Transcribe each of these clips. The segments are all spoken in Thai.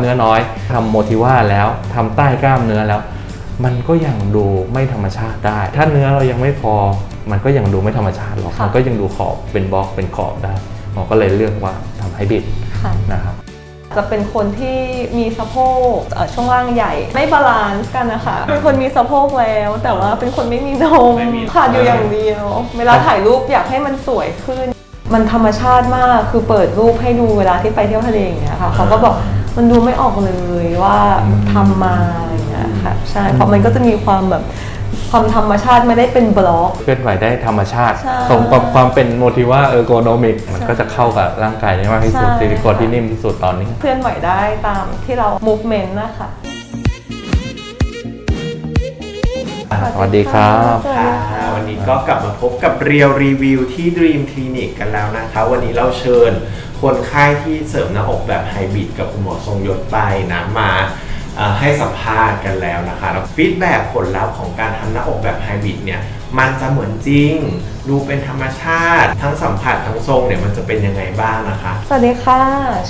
เนื้อน้อยทำโมทิว่าแล้วทำใต้กล้ามเนื้อแล้ว มันก็ยังดูไม่ธรรมชาติได้ ถ้าเนื้อเรายังไม่พอ มันก็ยังดูไม่ธรรมชาติหรอกค่ะมันก็ยังดูขอบเป็นบล็อกเป็นขอบได้หมอก็เลยเลือกว่าทำไฮบริดค่ะนะครับจะเป็นคนที่มีสะโพกเอ่อช่วงล่างใหญ่ ไม่บาลานซ์กันนะคะ เป็นคนมีสะโพกแล้ว แต่ว่าเป็นคนไม่มีนมไม่มีขาดอยู่อย่างเดียว เวลาถ่ายรูปอยากให้มันสวยขึ้น มันธรรมชาติมากคือเปิดรูปให้ดูเวลาที่ไปเที่ยวทะเลอย่างเงี้ยค่ะเขาก็บอก มันดูไม่ออกเลยว่าทำมาอะไรอย่างเงี้ยค่ะใช่เพราะมันก็จะมีความแบบความธรรมชาติไม่ได้เป็นบล็อกเคลื่อนไหวได้ธรรมชาติใช่สมกับความเป็นโมทิว่าเออร์โกนมิกมันก็จะเข้ากับร่างกายได้มากที่สุดใช่ซิลิโคนที่นิ่มที่สุดตอนนี้ เคลื่อนไหวได้ตามที่เรา movement นะคะสวัสดีครับสวัสดีค่ะค่ะวันนี้ก็กลับมาพบกับเรียวรีวิวที่ Dream Clinic กันแล้วนะคะ วันนี้เราเชิญ คนไข้ที่เสริมหน้าอกแบบไฮบริดกับคุณหมอทรงยศไปนะมาเอ่อให้สัมภาษณ์กันแล้วนะคะแล้วฟีดแบ็ผลลัพธ์ของการทำหน้าอกแบบไฮบริดเนี่ยมันจะเหมือนจริง ดูเป็นธรรมชาติ ทั้งสัมผัสทั้งทรงเนี่ยมันจะเป็นยังไงบ้างนะคะ สวัสดีค่ะ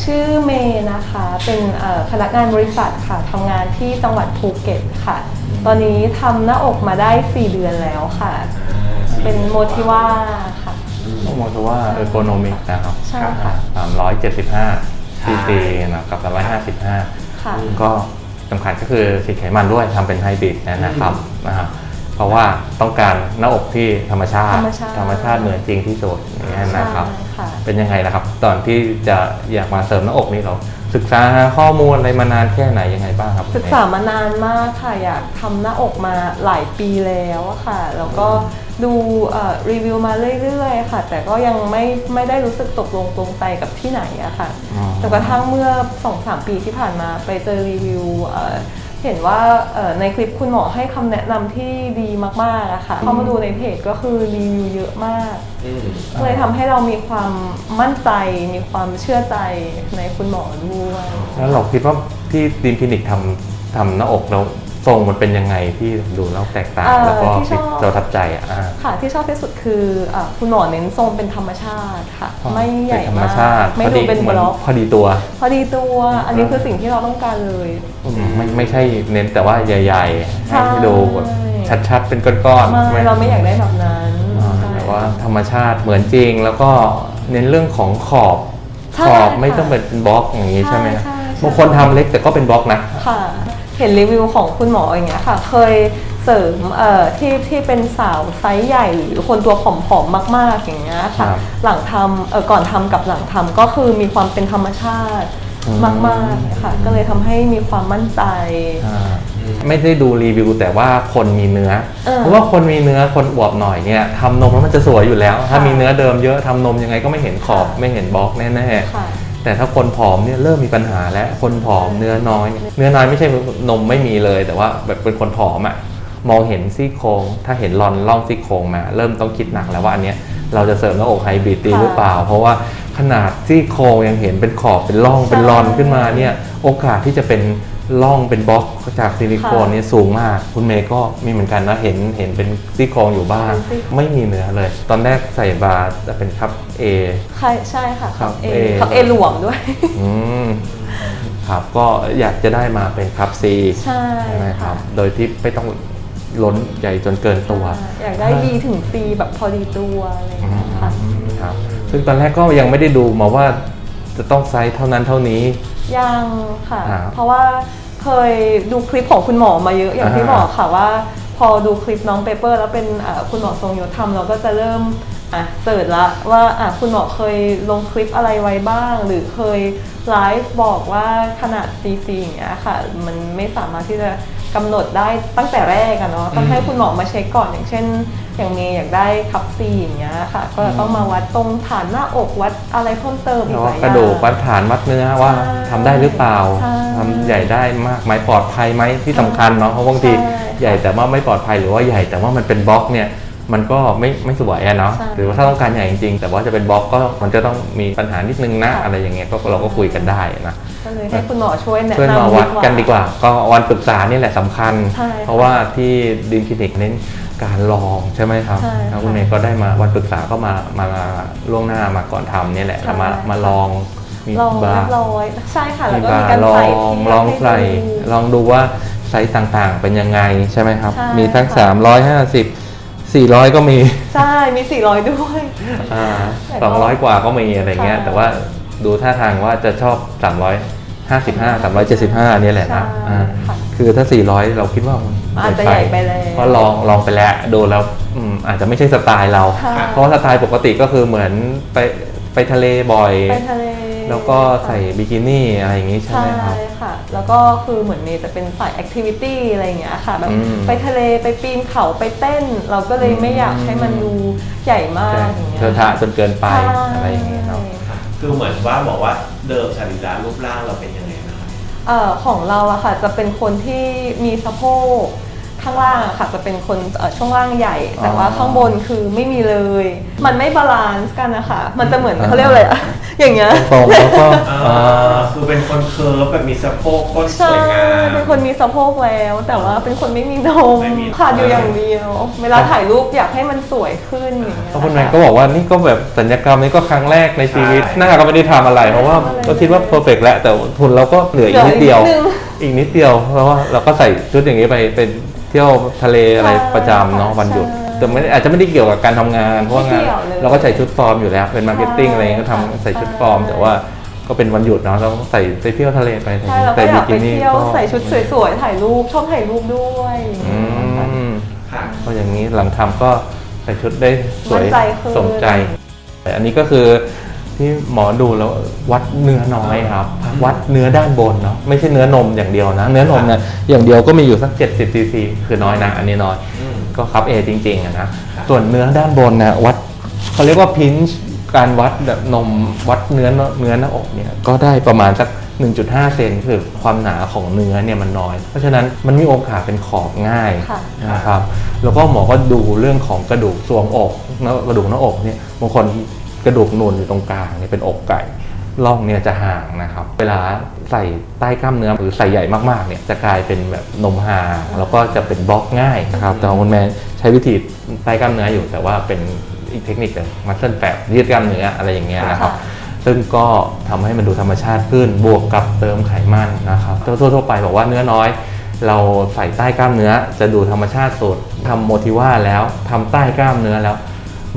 ชื่อเมย์นะคะ เป็นเอ่อพนักงานบริษัทค่ะทำงานที่จังหวัดภูเก็ตค่ะ ตอนนี้ทำหน้าอกมาได้ 4 เดือนแล้วค่ะ เป็นโมทิว่า ค่ะโมทิว่าเออร์โกนมิกนะครับใช่ค่ะสามร้อยเจ็ดสิบห้าใช่ซีซีนะกับสามร้อยห้าสิบห้าค่ะก็สำคัญก็คือสีไขมันด้วยทำเป็นไฮบริดนะครับนะครับเพราะว่าต้องการหน้าอกที่ธรรมชาติ ธรรมชาติธรรมชาติเหมือนจริงที่สุดอย่างนี้ยนะครับใช่ค่ะเป็นยังไงล่ะครับ ตอนที่จะอยากมาเสริมหน้าอกนี่เรา ศึกษาหาข้อมูลอะไรมานานแค่ไหนยังไงบ้างครับศึกษามานานมากค่ะอยากทำหน้าอกมาหลายปีแล้วอะค่ะ แล้วก็ดูเอ่อรีวิวมาเรื่อยๆค่ะ แต่ก็ยังไม่ไม่ได้รู้สึกตกลงตรงใจกับที่ไหนอะค่ะอ๋อ จนกระทั่งเมื่อ2-3ปีที่ผ่านมาไปเจอรีวิวเอ่อ เห็นว่าเอ่อในคลิปคุณหมอให้คำแนะนำที่ดีมากๆอะค่ะเข้ามาดูในเพจก็คือรีวิวเยอะมากอืมก็เลยทำให้เรามีความมั่นใจ มีความเชื่อใจในคุณหมอด้วย แล้วเราคิดว่าที่ดีมคลินิกทำทำหน้าอกแล้ว ทรงมันเป็นยังไงที่ดูแล้วแตกต่าง เอ่อแล้วก็ที่ชอบ เราทับใจอะอ่า ค่ะที่ชอบที่สุดคืออาคุณหมอเน้นทรงเป็นธรรมชาติค่ะ ไม่ใหญ่เป็นธรรมมากชาติไม่ดูเป็นหบมือนล็อก พอดีตัวพอดีตัว อันนี้คือสิ่งที่เราต้องการเลย อืมไม่ไม่ใช่เน้นแต่ว่าใหญ่ๆใช่ ให้ดูแบบชัดๆเป็นก้อนๆไม่เราไม่อยากได้แบบนั้นอ่าใช่ แต่ว่าธรรมชาติเหมือนจริง แล้วก็เน้นเรื่องของขอบใช่ขอบไม่ค่ะต้องเป็นบล็อกอย่างนี้ใช่ไหมใช่ใช่ บางคนทำเล็กแต่ก็เป็นบล็อกนะ ค่ะ เห็นรีวิวของคุณหมออย่างเงี้ยค่ะ เคยเสริมเอ่อที่ที่เป็นสาวไซส์ใหญ่หรือคนตัวผอมๆมาก ๆ อย่างเงี้ยครัค่ะบหลังทำเอ่อก่อนทำกับหลังทำก็คือมีความเป็นธรรมชาติอืม มากๆค่ะ ก็เลยทำให้มีความมั่นใจ อ่าไม่ได้ดูรีวิวแต่ว่าคนมีเนื้อ เออเพราะว่าคนมีเนื้อคนอวบหน่อยเนี่ยทำนมแล้วมันจะสวยอยู่แล้ว ถ้ามีเนื้อเดิมเยอะทำนมยังไงก็ไม่เห็นขอบ ค่ะ ไม่เห็นบล็อกแน่ๆค่ะ แต่ถ้าคนผอมเนี่ยเริ่มมีปัญหาแล้วคนผอมเนื้อน้อย เนื้อน้อยไม่ใช่นมไม่มีเลย แต่ว่าแบบเป็นคนผอมอะ่ะมองเห็นซี่โครงถ้าเห็นรอนล่องซี่โครงมา เริ่มต้องคิดหนักแล้วว่าอันเนี้ยเราจะเสริมหน้าอกไฮบริดตีหรือเปล่า เพราะว่าขนาดซี่โครงยังเห็นเป็นขอบเป็นร่องเป็นรอนขึ้นมาเนี่ยโอกาสที่จะเป็น ร่องเป็นบล็อกจากซิลิโคนค่ะเนี่ยสูงมาก คุณเมย์ก็มีเหมือนกันนะเห็นเห็นเป็นซี่โครงอยู่บ้าง เป็นซี่โครง ไม่มีเนื้อเลย ตอนแรกใส่บาร์จะเป็นคัพ A ใช่ใช่ค่ะครับเอเอขับเอหลวมด้วย อืมครับก็อยากจะได้มาเป็นคัพซีใช่ไหมคค่ะรับโดยที่ไม่ต้องล้นใหญ่จนเกินตัว อยากได้ดีถึงซีแบบพอดีตัวอะไรอย่างอืเงี้ยค่ะมครับซึ่งตอนแรกก็ยังไม่ได้ดูมาว่าจะต้องไซส์เท่านั้นเท่านี้ ยังค่ะครับเพราะว่าเคยดูคลิปของคุณหมอมาเยอะอย่างที่อ่าบอกค่ะว่า พอดูคลิปน้องเปเปอร์ แล้วเป็นอ่าคุณหมอทรงยศทำเราก็จะเริ่มอะเสิร์ชละว่าอะคุณหมอเคยลงคลิปอะไรไว้บ้าง หรือเคยไลฟ์บอกว่าขนาด CC อย่างเงี้ยค่ะ มันไม่สามารถที่จะ กำหนดได้ตั้งแต่แรกอะเนาะต้องให้คุณหมอมาเช็คก่อนอย่างเช่น อย่างเมย์อยากได้คัพซีอย่างเงี้ยค่ะ ก็ต้องมาวัดตรงฐานหน้าอกวัดอะไรเพิ่มเติมอีแล้กวหก็ลายอกระย่างดูกวัดฐานวัดเนื้อว่าใช่ทำได้หรือเปล่าใช่ทำใหญ่ได้มากไหมปลอดภัยไหมที่สำคัญเนาะเพราะบางทีใช่ใหญ่แต่ว่าไม่ปลอดภัยหรือว่าใหญ่แต่ว่ามันเป็นบล็อกเนี่ย มันก็ไม่ไม่สวยอะเนาะใช่หรือว่าถ้าต้องการใหญ่จริงๆ แต่ว่าจะเป็นบล็อกก็มันจะต้องมีปัญหานิดนึงนะค่ะ อะไรอย่างเงี้ยก็เราก็คุยกันได้นะก็เลยให้คุณหมอช่วยแนะช่วยมานำวัดกันดีกว่า ก็วันปรึกษานี่แหละสำคัญ ใช่ค่ะเพราะว่าที่ดีมคลินิกเน้นการลองใช่ไหมครับใช่ค่ะแล้วคุณเมย์ก็ได้มาวันปรึกษาก็มามาล่วงหน้ามาก่อนทำเนี่ยแหละใช่ แล้วมามาลองมีลองบาเรียร์ บร้อยใช่ค่ะแล้วมีก็บามีร์การลอใส่งที่ลองให้ใส่ดูลองดูว่าไซส์ต่างๆ เป็นยังไงใช่ไหมครับ ใช่มีทั้ง ค่ะ 350 400 ก็มีใช่มี 400 ด้วย อ่าแต่ก็200 กว่าก็มีอะไรเงี้ยใช่แต่ว่าดูท่าทางว่าจะชอบ 355 375เนี่ยแหละนะใช่อ่าค่ะ คือถ้า 400 เราคิดว่ามันอาจจะใหญ่ไปแล้วเพราะลองลองไปแล้วดูแล้วอืมอาจจะไม่ใช่สไตล์เรา ค่ะ เพราะว่าสไตล์ปกติก็คือเหมือนไปไปทะเลบ่อย ไปทะเล แล้วก็ใส่บิกินี่อะไรอย่างงี้ใช่ใช่ไหมครับค่ะ แล้วก็คือเหมือนเมย์จะเป็นสายแอคทิวิตี้อะไรอย่างเงี้ยค่ะแบบอืมไปทะเลไปปีนเขาไปเต้น เราก็เลยไม่อยากให้มันดูใหญ่มากใช่อย่างเงี้ยเธอทะจนเกินไปใช่อะไรอย่างเงี้ยเนาะคือเหมือนว่าบอกว่าเดิมสรีระรูปร่างเราเป็นยังไงนะครับเอ่อของเราอะค่ะจะเป็นคนที่มีสะโพก ข้างล่างอะค่ะจะเป็นคนเอ่อช่วงล่างใหญ่ แต่ว่าอ๋อข้างบนคือไม่มีเลย มันไม่บาลานซ์กันนะคะมันจะเหมือนอ่าเขาเรียกอะไรอะอย่างเงี้ย ตรงแล้วก็อ่าอ่าคือเป็นคนเคิร์ฟแบบมีสะโพกก้นสใช่วยงาม เป็นคนมีสะโพกแล้ว แต่ว่าเป็นคนไม่มีนมไม่มีขาดอยู่อย่างเดียว เวลาถ่ายรูปอยากให้มันสวยขึ้นอย่างเงี้ยเพราะคุณแมนะะก็บอกว่านี่ก็แบบสัญญกรรมนี่ก็ครั้งแรกในชีวิตใช่ หน้าก็ไม่ได้ทำอะไร เพราะว่าไม่ได้ทำอะไรก็คิดว่าเพอร์เฟกแล้วแต่ทุนเราก็เหลืออีกนิดเดียวเหลืออีกนิดนึง อีกนิดเดียวเพราะว่าเราก็ใส่ชุดอย่างนี้ไปเป็นเที่ยวทะเลอะไรใช่ประจำเนาะวันหยุดใช่แต่ไม่ได้อาจจะไม่ได้เกี่ยวกับการทำงาน เพราะว่างานไม่เกี่ยวเลยเราก็ใส่ชุดฟอร์มอยู่แล้ว เป็นมาร์เก็ตติ้งอะไรเงี้ยก็ทำใช่ใส่ชุดฟอร์ม แต่ว่าก็เป็นวันหยุดเนาะเราก็ใส่ไปเที่ยวทะเลไปใช่เราก็ใส่อยากไปเที่ยวก็ใส่ชุดสวยๆถ่ายรูปชอบถ่ายรูปด้วยอืมค่ะก็อย่างนี้หลังทำก็ใส่ชุดได้สวยมั่นใจขึ้นสมใจแต่อันนี้ก็คือ ที่หมอดูแล้ววัดเนื้อน้อยครับ วัดเนื้อด้านบนเนาะไม่ใช่เนื้อนมอย่างเดียวนะ เนื้อนมเนี่ยอย่างเดียวก็มีอยู่สัก70ซีซีคือน้อยนะอันนี้น้อยอืมก็ครับเอจริงๆอะนะครับส่วนเนื้อด้านบนนะวัดเขาเรียกว่าพินช์การวัดแบบนมวัดเนื้อเนื้อหน้าอกเนี่ยก็ได้ประมาณสัก1.5 เซนคือความหนาของเนื้อเนี่ยมันน้อย เพราะฉะนั้นมันมีโอกาสเป็นขอบง่ายค่ะนะครับแล้วก็หมอก็ดูเรื่องของกระดูกทรวงอกนะกระดูกหน้าอกเนี่ยบางคน กระดูกนูนอยู่ตรงกลางเนี่ยเป็นอกไก่ร่องเนี่ยจะห่างนะครับ เวลาใส่ใต้กล้ามเนื้อหรือใส่ใหญ่มากๆเนี่ยจะกลายเป็นแบบนมห่าง แล้วก็จะเป็นบล็อกง่ายนะครับแต่ของคุณแม่ใช้วิธีใต้กล้ามเนื้ออยู่แต่ว่าเป็นอีกเทคนิคหนึ่งมัสเซิลแปบยืดกล้ามเนื้ออะไรอย่างเงี้ยนะครับค่ะซึ่งก็ทำให้มันดูธรรมชาติขึ้นบวกกับเติมไขมันนะครับทั่วๆไปบอกว่าเนื้อน้อย เราใส่ใต้กล้ามเนื้อจะดูธรรมชาติสุดทำโมทิว่าแล้วทำใต้กล้ามเนื้อแล้ว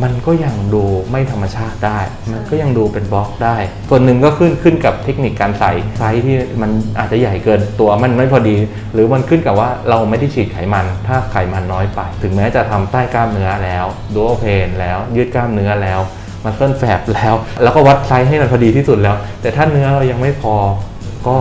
มันก็ยังดูไม่ธรรมชาติได้ มันก็ยังดูเป็นบล็อกได้ ส่วนหนึ่งก็ขึ้นขึ้นกับเทคนิคการใส่ไซส์ที่มันอาจจะใหญ่เกินตัวมันไม่พอดี หรือมันขึ้นกับว่าเราไม่ได้ฉีดไขมัน ถ้าไขมันน้อยไป ถึงแม้จะทำใต้กล้ามเนื้อแล้วดูโอเพนแล้วยืดกล้ามเนื้อแล้วมันเส้นแฝบแล้ว แล้วก็วัดไซส์ให้มันพอดีที่สุดแล้ว แต่ถ้าเนื้อเรายังไม่พอก็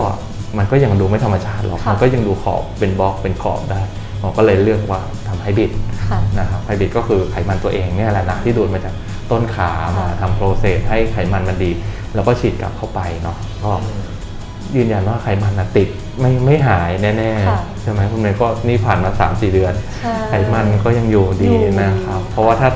มันก็ยังดูไม่ธรรมชาติหรอกค่ะมันก็ยังดูขอบเป็นบล็อกเป็นขอบได้หมอก็เลยเลือกว่าทำไฮบริด ค่ะนะครับไฮบริดก็คือไขมันตัวเองเนี่ยแหละนะที่ดูดมาจากต้นขามาทำโปรเซสให้ไขมันมันดี แล้วก็ฉีดกลับเข้าไปเนาะก็ยืนยันว่าไขมันนะติดไม่ไม่หายแน่ค่ะๆใช่ไหมคุณเมย์ก็นี่ผ่านมา3-4เดือน ใช่ ไขมันก็ยังอยู่ดีอยู่ นะครับ เพราะว่าถ้า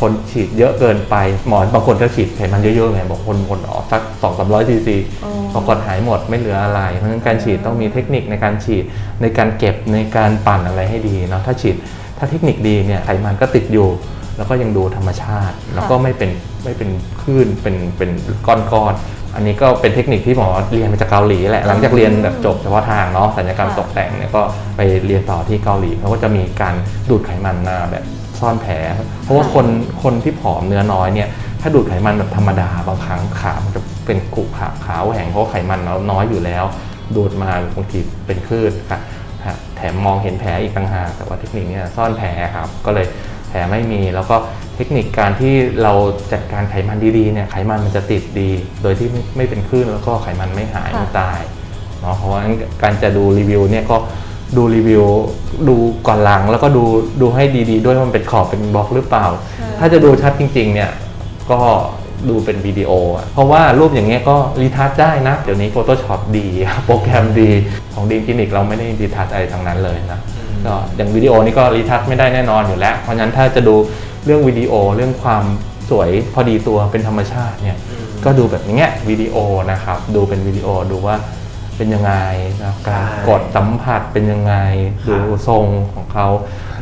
คนฉีดเยอะเกินไปหมอบางคนก็ฉีดไขมันเยอะๆไงบอกคนคนออกสักสองสามร้อยซีซีอ๋อ พอกดหายหมดไม่เหลืออะไร เพราะฉะนั้นการฉีดต้องมีเทคนิคในการฉีดในการเก็บในการปั่นอะไรให้ดีเนาะถ้าฉีด ถ้าเทคนิคดีเนี่ยไขมันก็ติดอยู่ แล้วก็ยังดูธรรมชาติ แล้วก็ไม่เป็นไม่เป็นคลื่นเป็นเป็นก้อนๆอันนี้ก็เป็นเทคนิคที่หมอเรียนมาจากเกาหลีแหละหลังจากเรียนแบบจบเฉพาะทางเนาะศัลยกรรมค่ะตกแต่งเนี่ยก็ไปเรียนต่อที่เกาหลีเขาก็จะมีการดูดไขมันมาแบบซ่อนแผล เพราะว่าคนคนที่ผอมเนื้อน้อยเนี่ยถ้าดูดไขมันแบบธรรมดาบางครั้งขามันจะเป็นกุขาขาแหว่งเพราะว่าไขมันเราน้อยอยู่แล้ว ดูดมาบางทีเป็นคลื่นค่ะฮะ แถมมองเห็นแผลอีกต่างหากแต่ว่าเทคนิคเนี่ยซ่อนแผลครับก็เลยแผลไม่มีแล้วก็เทคนิคการที่เราจัดการไขมันดีๆเนี่ยไขมันมันจะติดดี โดยที่ไม่ไม่เป็นคลื่นแล้วก็ไขมันไม่หายค่ะไม่ตายเนาะเพราะว่างั้นการจะดูรีวิวเนี่ยก็ดูรีวิวดูก่อนหลังแล้วก็ดูดูให้ดี ๆ ด้วยว่ามันเป็นขอบเป็นบล็อกหรือเปล่าใช่ถ้าจะดูชัดจริง ๆ เนี่ยก็ ดูเป็นวิดีโออะเพราะว่ารูปอย่างเงี้ยก็รีทัชได้นะ เดี๋ยวนี้ Photoshop ดีโปรแกรมดีของดีมคลินิกเราไม่ได้รีทัชอะไรทางนั้นเลยนะก็อย่างวิดีโอนี่ก็รีทัชไม่ได้แน่นอนอยู่แล้ว เพราะฉะนั้นถ้าจะดูเรื่องวิดีโอเรื่องความสวยพอดีตัวเป็นธรรมชาติเนี่ยอืมก็ดูแบบเนี้ยวิดีโอนะครับดูเป็นวิดีโอดูว่าเป็นยังไงนะการใช่กดสัมผัสเป็นยังไงครับดูทรงของเขา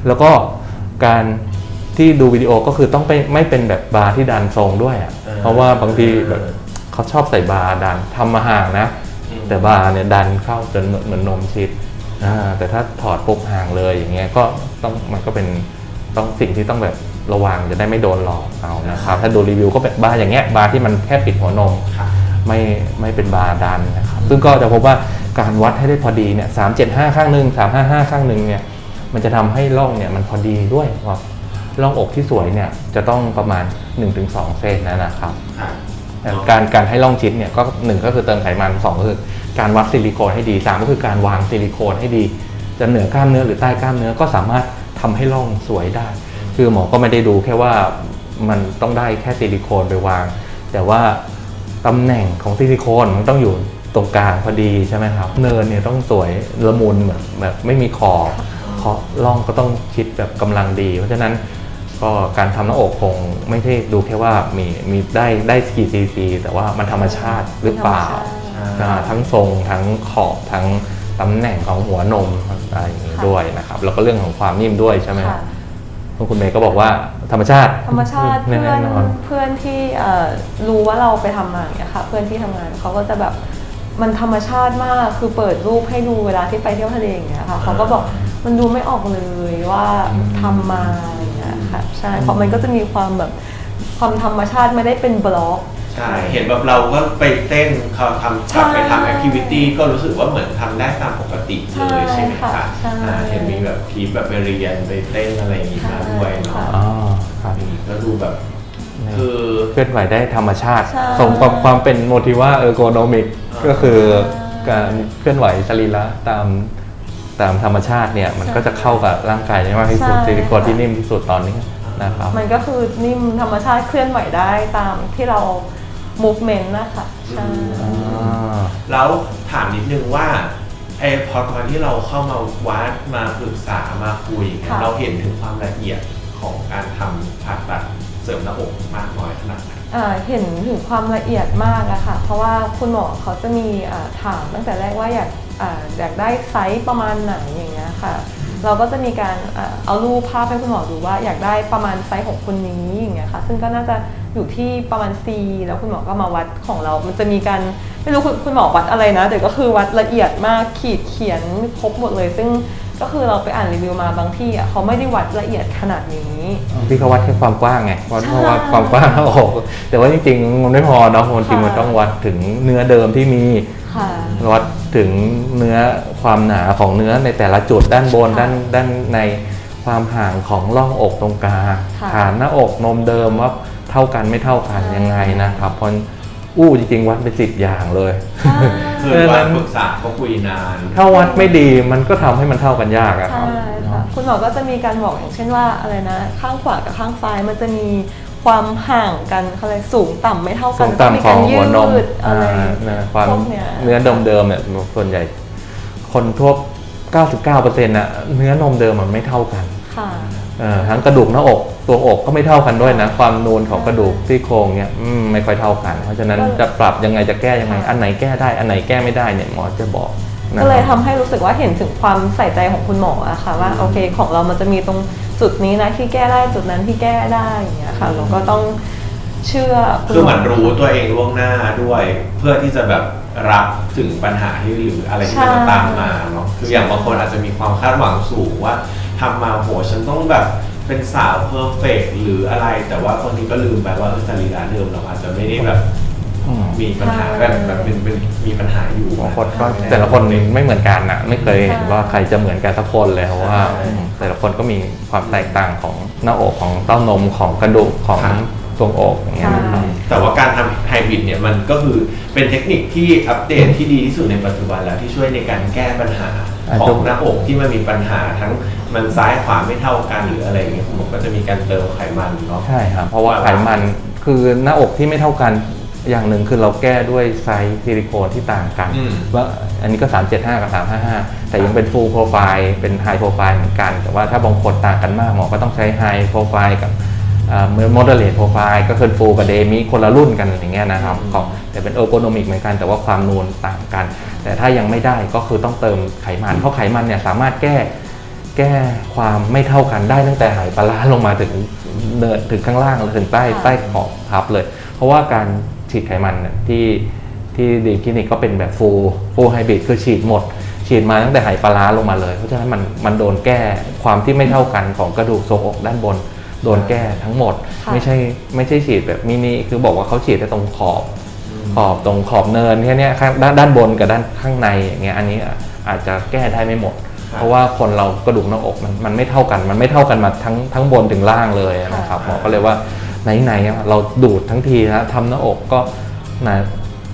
แล้วก็การ ที่ดูวิดีโอก็คือต้องไปไม่เป็นแบบบาร์ที่ดันทรงด้วยอะ่ะเพราะว่าบางทีแบบเขาชอบใส่บาร์ดันทำมาห่างนะอืมแต่บาร์เนี่ยดันเข้าจนเหมือนเหมือนนมชิดอ่าแต่ถ้าถอดปุ๊บห่างเลยอย่างเงี้ยก็ต้องมันก็เป็นต้องสิ่งที่ต้องแบบระวังจะได้ไม่โดนหลอกเอานะครับถ้าดูรีวิวก็แบบบาร์อย่างเงี้ยบาร์ที่มันแค่ปิดหัวนม ค่ะ ไม่ไม่เป็นบาร์ดันนะครับ ซึ่งก็จะพบว่าการวัดให้ได้พอดีเนี่ยสามเจ็ดห้าข้างหนึ่งสามห้าห้าข้างหนึ่งเนี่ย มันจะทำให้ร่องเนี่ยมันพอดีด้วยว่า ร่องอกที่สวยเนี่ยจะต้องประมาณ 1-2 เซนนะนะครับค่ะแต่การการให้ร่องชิดเนี่ยก็หนึ่งก็คือเติมไขมันสองก็คือการวัดซิลิโคนให้ดีสามก็คือการวางซิลิโคนให้ดี จะเหนือกล้ามเนื้อหรือใต้กล้ามเนื้อก็สามารถทำให้ร่องสวยได้ คือหมอก็ไม่ได้ดูแค่ว่ามันต้องได้แค่ซิลิโคนไปวาง แต่ว่าตำแหน่งของซิลิโคนมันต้องอยู่ตรงกลางพอดีใช่ไหมครับ เนินเนี่ยต้องสวยละมุนแบบแบบไม่มีขอบเคาะร่องก็ต้องชิดแบบกำลังดี เพราะฉะนั้น ก็การทำหน้าอกคงไม่ใช่ดูแค่ว่ามีมีได้ได้กี่ซีซีแต่ว่ามันธรรมชาติหรือเปล่าอ่าทั้งทรงทั้งขอบทั้งตำแหน่งของหัวนมอะไรอย่างนี้ค่ะ ด้วยนะครับ แล้วก็เรื่องของความนิ่มด้วยใช่ไหมค่ะ คุณคุณเมย์ก็บอกว่าธรรมชาติธรรมชาติแน่เพื่อนนอน เพื่อนที่เอ่อรู้ว่าเราไปทำมาอย่างเงี้ยค่ะเพื่อนที่ทำงานเขาก็จะแบบมันธรรมชาติมากคือเปิดรูปให้ดูเวลาที่ไปเที่ยวทะเลอย่างเงี้ยค่ะเขาก็บอกมันดูไม่ออกเลยว่าทำมาอะไรอย่างเงี้ย ค่ะใช่เพราะมันก็จะมีความแบบความธรรมชาติไม่ได้เป็นบล็อกใช่ เห็นแบบเราก็ไปเต้นเขาทำใช่กลับไปทำแอคทิวิตี้ก็รู้สึกว่าเหมือนทำได้ตามปกติเลยใช่ใช่ไหมค่ะคะใช่อ่าเห็นมีแบบคลิปแบบไปเรียนไปเต้นอะไรอย่างงี้มาด้วยเนาะค่ะอ๋อครับก็ดูแบบคือเคลื่อนไหวได้ธรรมชาติใช่สมกับความเป็นโมทิว่าเออร์โกนมิกอ่าก็คือการเคลื่อนไหวสรีระตาม ตามธรรมชาติเนี่ยมันก็จะเข้ากับร่างกายได้มากที่สุดใช่ซิลิโคนที่นิ่มที่สุดตอนนี้นะครับมันก็คือนิ่มธรรมชาติเคลื่อนไหวได้ตามที่เรา movement นะคะใช่อ่าแล้วถามนิดนึงว่าไอ้พอตอนที่เราเข้ามาวัดมาปรึกษามาคุยเนี่ยค่ะเราเห็นถึงความละเอียดของการทำผ่าตัดเสริมหน้าอกมากน้อยขนาดไหนอ่าเห็นถึงความละเอียดมากอะค่ะ เพราะว่าคุณหมอเขาจะมีอ่าถามตั้งแต่แรกว่าอยาก อ่าอยากได้ไซส์ประมาณไหนอย่างเงี้ยค่ะ เราก็จะมีการอ่าเอารูปภาพให้คุณหมอดูว่าอยากได้ประมาณไซส์ของคนนี้อย่างเงี้ยค่ะ ซึ่งก็น่าจะอยู่ที่ประมาณ C แล้วคุณหมอก็มาวัดของเรา มันจะมีการไม่รู้คุณคุณหมอวัดอะไรนะ แต่ก็คือวัดละเอียดมากขีดเขียนครบหมดเลย ซึ่งก็คือเราไปอ่านรีวิวมาบางที่อะเขาไม่ได้วัดละเอียดขนาดนี้พี่เขาวัดแค่ความกว้างไงวัดใช่เพราะว่าความกว้างหน้าอกแต่ว่าจริงๆมันไม่พอเนาะจริงๆมันค่ะต้องวัดถึงเนื้อเดิมที่มีค่ะวัด ถึงเนื้อความหนาของเนื้อในแต่ละจุดด้านบนค่ะด้านด้านในความห่างของร่องอกตรงกลางค่ะฐานหน้าอกนมเดิมว่าเท่ากันไม่เท่ากันใช่ยังไงนะครับเพราะอู้จริงๆวัดเป็นสิบอย่างเลย ใช่ คือเพราะฉะวันั้นนปรึกษาก็คุยนาน ถ้าวัดไม่ดีมันก็ทำให้มันเท่ากันยากอะคใช่รับค่ะคุณหมอก็จะมีการบอกอย่างเช่นว่าอะไรนะ ข้างขวากับข้างซ้ายมันจะมี ความห่างกันเขาเลยกสูงต่ำไม่เท่ากัสูนงต่ำของหัวนมยืดอะไร อ่านะความพวกเนี้ย เนื้อเดิมๆเนี่ยส่วนใหญ่ คนทั่ว 99%น่ะเนื้อนมเดิมมันไม่เท่ากันค่ะ เอ่อทั้งกระดูกหน้าอกตัวอกก็ไม่เท่ากันด้วยนะ ความนูนของกระดูกที่โครงเนี่ยอืมไม่ค่อยเท่ากัน เพราะฉะนั้นก็ จะปรับยังไงจะแก้ยังไงค่ะอันไหนแก้ได้อันไหนแก้ไม่ได้เนี่ยหมอจะบอกนะ ก็เลยคทำรับให้รู้สึกว่าเห็นถึงความใส่ใจของคุณหมออะค่ะว่าโอเคของเรามันจะมีตรงจุดนี้นะที่แก้ได้จุดนั้นที่แก้ได้อย่างเงี้ยค่ะเราก็ต้องเชื่อณคือเหมือนรู้ตัวเองล่วงหน้าด้วย เพื่อที่จะแบบรับถึงปัญหาที่หรืออะไรที่มันจะตามมาเนาะคืออย่างบางคนอาจจะมีความคาดหวังสูงว่าทำมาโหฉันต้องแบบเป็นสาวเพอร์เฟกหรืออะไร แต่ว่าคนนี้ก็ลืมไปว่าเออสรีระเดิมเราอาจจะไม่ได้แบบ อืม มีปัญหาแบบแบบเป็นเป็นมีปัญหาอยู่บางคนก็แต่ละคนไม่เหมือนกันนะไม่เคยเห็นว่าใครจะเหมือนกันสักคนเลยเพราะว่าใช่อืมแต่ละคนก็มีความแตกต่างของหน้าอกของเต้านมของกระดูกของครับทรวงอกอย่างเงี้ยนะครับ แต่ว่าการทำไฮบริดเนี่ยมันก็คือเป็นเทคนิคที่อัปเดตที่ดีที่สุดในปัจจุบันแล้วที่ช่วยในการแก้ปัญหาอ่าขถูองกหน้าอกที่มันมีปัญหาทั้งมันซ้ายขวาไม่เท่ากันหรืออะไรอย่างเงี้ยผมก็จะมีการเติมไขมันเนาะ ใช่ครับเพราะว่าไขมันคือหน้าอกที่ไม่เท่ากัน อย่างหนึ่งคือเราแก้ด้วยไซส์ซิลิโคนที่ต่างกัน อืม ว่าอันนี้ก็ 375 กับ 355 แต่ยังเป็น full profile เป็น high profile เหมือนกัน แต่ว่าถ้าบางคนต่างกันมากหมอก็ต้องใช้ high profile กับเมื่อ moderate profile ก็คือ full กับ demi คนละรุ่นกันอย่างเงี้ยนะครับอืมของแต่เป็น ergonomic เหมือนกันแต่ว่าความนูนต่างกัน แต่ถ้ายังไม่ได้ก็คือต้องเติมไขมัน เพราะไขมันเนี่ยสามารถแก้ แก้ความไม่เท่ากันได้ตั้งแต่หายปลาร้าลงมาถึงเนินถึงข้างล่างถึงใต้ค่ะใต้ขอบพับเลย เพราะว่าการ ฉีดไขมันเนี่ยที่ที่ดีคลินิกก็เป็นแบบฟูฟูไฮบริดคือฉีดหมด ฉีดมาตั้งแต่ไหปลาร้าลงมาเลย เพราะฉะนั้นมันมันโดนแก้ความที่ไม่เท่ากันของกระดูกทรวงอกด้านบน โดนแก้ทั้งหมดค่ะไม่ใช่ไม่ใช่ฉีดแบบมินิคือบอกว่าเขาฉีดแต่ตรงขอบขอบตรงขอบเนินแค่เนี้ยข้างด้านด้านบนกับด้านข้างในอย่างเงี้ยอันนี้อาจจะแก้ได้ไม่หมดครับเพราะว่าคนเรากระดูกหน้าอกมันมันไม่เท่ากัน มันไม่เท่ากันมาทั้งทั้งบนถึงล่างเลยนะครับหมอก็เลยว่า ไหนๆเราดูดทั้งทีนะทำหน้าอกก็นะ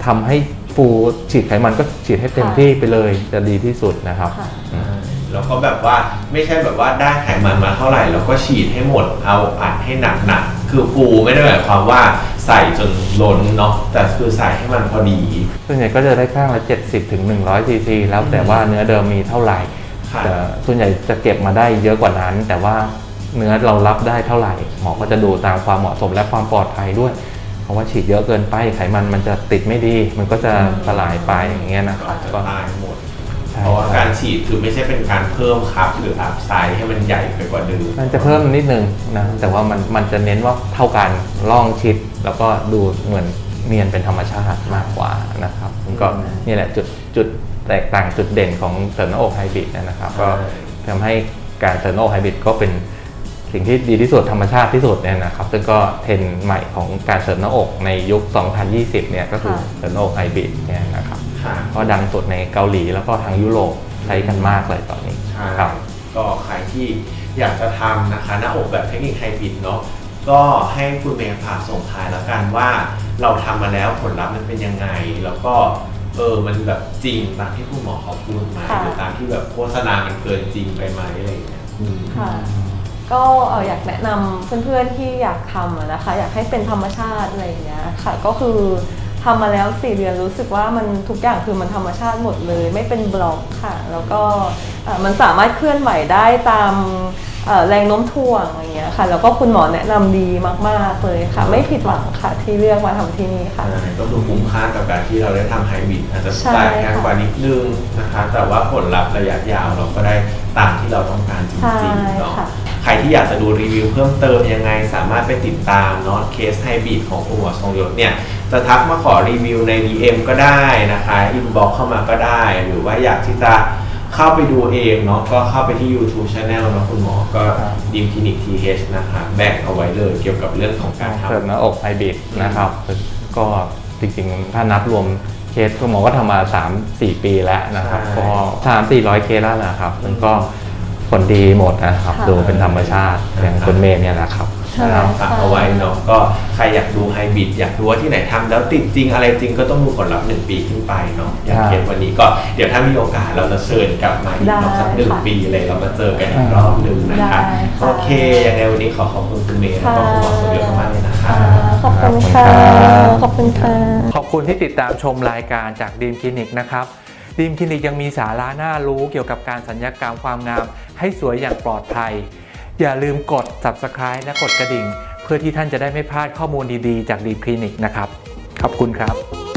ทำให้ฟูฉีดไขมันก็ฉีดให้เต็มค่ะที่ไปเลยจะดีที่สุดนะครับค่ะ อืม แล้วก็แบบว่าไม่ใช่แบบว่าได้ไขมันมาเท่าไหร่แล้วก็ฉีดให้หมดเอาอัดให้หนักๆคือฟูไม่ได้หมายความว่าใส่จนล้นเนาะแต่คือใส่ให้มันพอดี ส่วนใหญ่ก็จะได้ข้างละ 70ถึง100ซีซีแล้วแต่ว่าเนื้อเดิมมีเท่าไหร่ครับแต่ส่วนใหญ่จะเก็บมาได้เยอะกว่านั้น แต่ว่า เนื้อเรารับได้เท่าไหร่ หมอก็จะดูตามความเหมาะสมและความปลอดภัยด้วย เพราะว่าฉีดเยอะเกินไปไขมันมันจะติดไม่ดี มันก็จะสลายไปอย่างเงี้ยนะคก็รับอาจจะก็ ตายหมด ใช่ เพราะว่าคการับรฉีดคือไม่ใช่เป็นการเพิ่มครับหรืออัพไซส์ให้มันใหญ่ไปกว่าเดิมมันจะเพิ่มนิดนึงนะแต่ว่ามันมันจะเน้นว่าเท่ากันล่องชิด แล้วก็ดูเหมือนเนียนเป็นธรรมชาติมากกว่านะครับมันก็อืมนี่แหละจุดจุดแตกต่างจุดเด่นของเซอร์โนโอไฮบริดนะครับ ก็ใช่ทำให้การเซอร์โนไฮบริดก็เป็น สิ่งที่ดีที่สุดธรรมชาติที่สุดเนี่ยนะครับ ซึ่งก็เทรนด์ใหม่ของการเสริมหน้าอกในยุค 2020 เนี่ยก็คือค่ะเซอร์โนไฮบริดเนี่ยนะครับค่ะก็ดังสุดในเกาหลีแล้วก็ทางยุโรปใช้กันมากเลยตอนนี้ใช่ครับก็ใครที่อยากจะทำนะคะหน้าอกแบบเทคนิคไฮบริดเนาะก็ให้คุณเมย์ฝากส่งท้ายแล้วกันว่า เราทำมาแล้วผลลัพธ์มันเป็นยังไง แล้วก็เออมันแบบจริงตามที่คุณหมอเขาพูดไหมค่ะหรือตามที่แบบโฆษณามันเกินจริงไปไหมอะไรอย่างเงี้ยอืมค่ะ ก็เอออยากแนะนำเพื่อนๆที่อยากทำอะนะคะ อยากให้เป็นธรรมชาติอะไรอย่างเงี้ยค่ะ ก็คือทำมาแล้วสี่เดือนรู้สึกว่ามันทุกอย่างคือมันธรรมชาติหมดเลย ไม่เป็นบล็อกค่ะ แล้วก็เอ่อมันสามารถเคลื่อนไหวได้ตามเอ่อแรงโน้มถ่วงอะไรอย่างเงี้ยค่ะ แล้วก็คุณหมอแนะนำดีมากๆเลยค่ะ ไม่ผิดหวังค่ะที่เลือกมาทำที่นี่ค่ะใช่ก็คือคุ้มค่ากับการที่เราได้ทำไฮบริดอาจจะใช่จ่ายแพงค่ะกว่านิดนึงนะคะ แต่ว่าผลลัพธ์ระยะยาวเราก็ได้ตามที่เราต้องการจใช่ริงๆเนาะ ค่ะ ใครที่อยากจะดูรีวิวเพิ่มเติมยังไง สามารถไปติดตามเนาะเคสไฮบริดของคุณหมอทรงยศเนี่ยจะทักมาขอรีวิวใน DM ก็ได้นะคะอินบ็อกเข้ามาก็ได้ หรือว่าอยากที่จะเข้าไปดูเองเนาะก็เข้าไปที่ YouTube Channel เนาะคุณหมอก็ครับดิมคลินิก TH นะคะแบ่งเอาไว้เลยเกี่ยวกับเรื่องของการทำเสริมหน้าอกไฮบริดนะครับ ก็จริงๆ ถ้านับรวมเคสคุณหมอก็ทำมา 3-4 ปีแล้วนะครับใช่ก็สามสี่ร้อยเคสแล้วนะครับมันก็ ผลดีหมดนะครับ ค่ะ ดูเป็นธรรมชาติอย่างคุณเมย์เนี่ยนะครับ ใช่เราฝากเอาไว้เนาะก็ใครอยากดูไฮบริดอยากดูว่าที่ไหนทำแล้วติดจริงอะไรจริงก็ต้องดูผลลัพธ์หนึ่งปีขึ้นไปเนาะอย่างใช่เคสวันนี้ก็เดี๋ยวถ้ามีโอกาสเราจะเชิญกลับมาอีกเนาะได้สักหนึ่งค่ะปีเลยเรามาเจอกันอีกรอบหนึ่งนะคะ ได้ค่ะ โอเคยังไงวันนี้ขอขอบคุณคุณเมย์แล้วค่ะก็คุณหมอสมยศมากเลยนะคะ ขอบคุณค่ะขอบคุณครับขอบคุณค่ะ ขอบคุณที่ติดตามชมรายการจากดีมคลินิกนะครับ ดีมคลินิกยังมีสาระน่ารู้เกี่ยวกับการสัญญกรรมความงาม ให้สวยอย่างปลอดภัย อย่าลืมกด subscribe และกดกระดิ่ง เพื่อที่ท่านจะได้ไม่พลาดข้อมูลดีๆ จากดีมคลินิกนะครับ ขอบคุณครับ